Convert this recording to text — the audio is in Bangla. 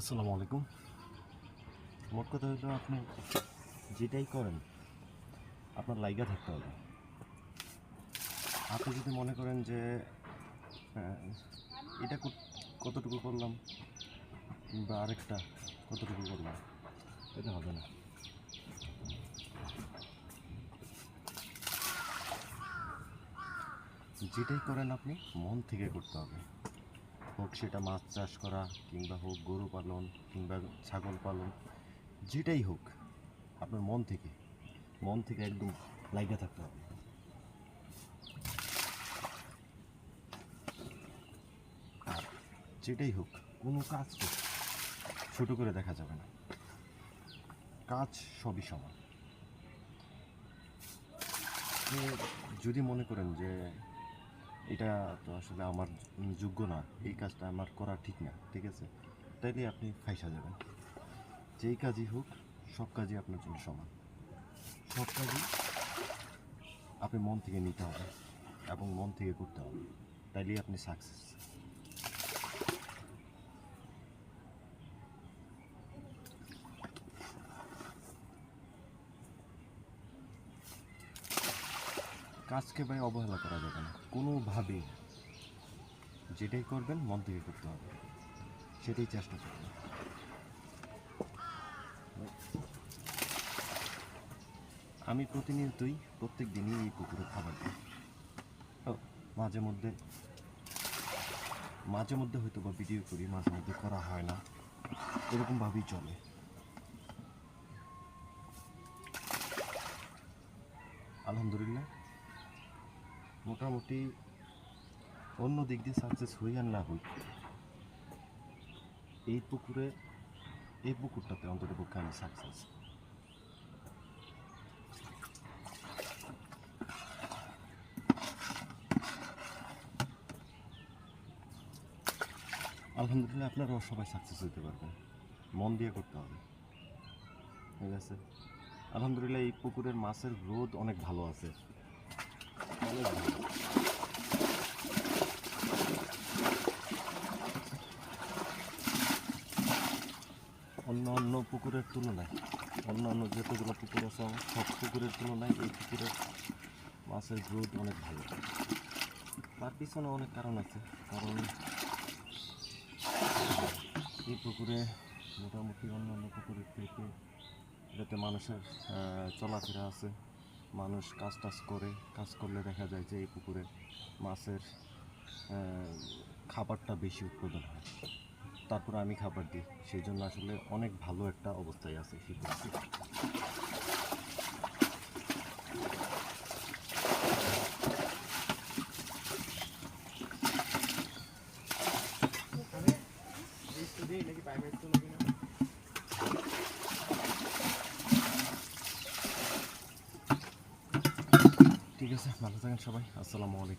আসসালামু আলাইকুম। মোট কথা হলো আপনি যেটাই করেন, আপনার লাইগা থাকতে হবে। আপনি যদি মনে করেন যে এটা কতটুকু করলাম বা আরেকটা কতটুকু করলাম, এটা হবে না। যেটাই করেন আপনি, মন থেকে করতে হবে। হোক সেটা মাছ চাষ করা কিংবা হোক গরু পালন কিংবা ছাগল পালন, যেটাই হোক, আপনার মন থেকে মন থেকে একদম লাইগা থাকতে হবে। আর যেটাই হোক, কোনো কাজ ছোট করে দেখা যাবে না। কাজ সবই সমান। যদি মনে করেন যে এটা তো আসলে আমার যোগ্য না। এই কাজটা আমার করা ঠিক না, ঠিক আছে? তাইলে আপনি ফাইসা যাবেন। যেই কাজই হোক, সব কাজই আপনার জন্য সমান। সব কাজই আপনি মন থেকে নিতে হবে এবং মন থেকে করতে হবে। তাইলেই আপনি সাকসেস কাজকে ভাই অবহেলা করা যাবে না। কোনোভাবে যেটাই করবেন, মন থেকে করতে হবে। সেটাই চেষ্টা করবেন। আমি প্রতিনিয়তই, প্রত্যেক দিনই এই পুকুরে খাবার দিই মাঝে মধ্যে মাঝে মধ্যে হয়তো বা ভিডিও করি, মাঝে মধ্যে করা হয় না। এরকমভাবেই চলে। আলহামদুলিল্লাহ। মোটামুটি অন্য দিক দিয়ে সাকসেস হই আর না হই, এই পুকুরে, এই পুকুরটাতে অন্তত পক্ষে আমি সাকসেস আলহামদুলিল্লাহ আপনারাও সবাই সাকসেস হতে পারবেন। মন দিয়ে করতে হবে। ঠিক আছে? আলহামদুলিল্লাহ এই পুকুরের মাছের গ্রোথ অনেক ভালো আছে। অন্য অন্য পুকুরের তুলনায়, অন্য অন্য যতগুলো পুকুর আছে, সব পুকুরের তুলনায় এই পুকুরের মাছের গ্রোথ অনেক ভালো। তার পিছনে অনেক কারণ আছে, কারণ এই পুকুরে মোটামুটি অন্য অন্য পুকুরের থেকে যাতে মানুষের চলাফেরা আছে মানুষ কাজ টাজ করে, কাজ করলে দেখা যায় যে এই পুকুরে মাছের খাবারটা বেশি উৎপাদন হয় তারপরে আমি খাবার দিই সেই জন্য আসলে অনেক ভালো একটা অবস্থায় আছে সেই পুকুরটি। ঠিক আছে ভালো থাকেন সবাই আসসালামু আলাইকুম।